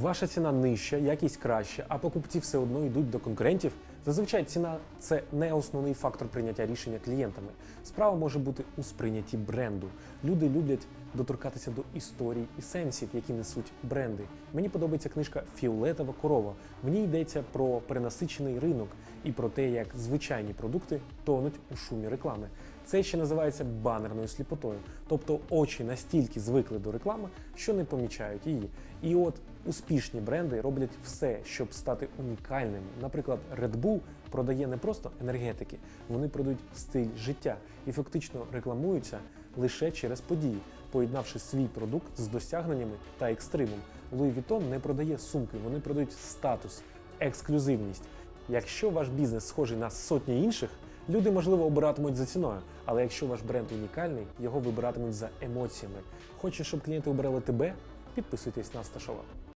Ваша ціна нижча, якість краща, а покупці все одно йдуть до конкурентів. Зазвичай ціна це не основний фактор прийняття рішення клієнтами. Справа може бути у сприйнятті бренду. Люди люблять доторкатися до історій і сенсів, які несуть бренди. Мені подобається книжка Фіолетова корова. В ній йдеться про перенасичений ринок і про те, як звичайні продукти тонуть у шумі реклами. Це ще називається банерною сліпотою. Тобто очі настільки звикли до реклами, що не помічають її. І от успішні бренди роблять все, щоб стати унікальними. Наприклад, Red Bull продає не просто енергетики, вони продають стиль життя і фактично рекламуються лише через події, поєднавши свій продукт з досягненнями та екстримом. Louis Vuitton не продає сумки, вони продають статус, ексклюзивність. Якщо ваш бізнес схожий на сотні інших, люди можливо обиратимуть за ціною. Але якщо ваш бренд унікальний, його вибиратимуть за емоціями. Хочеш, щоб клієнти обирали тебе? Підписуйтесь на Сташова.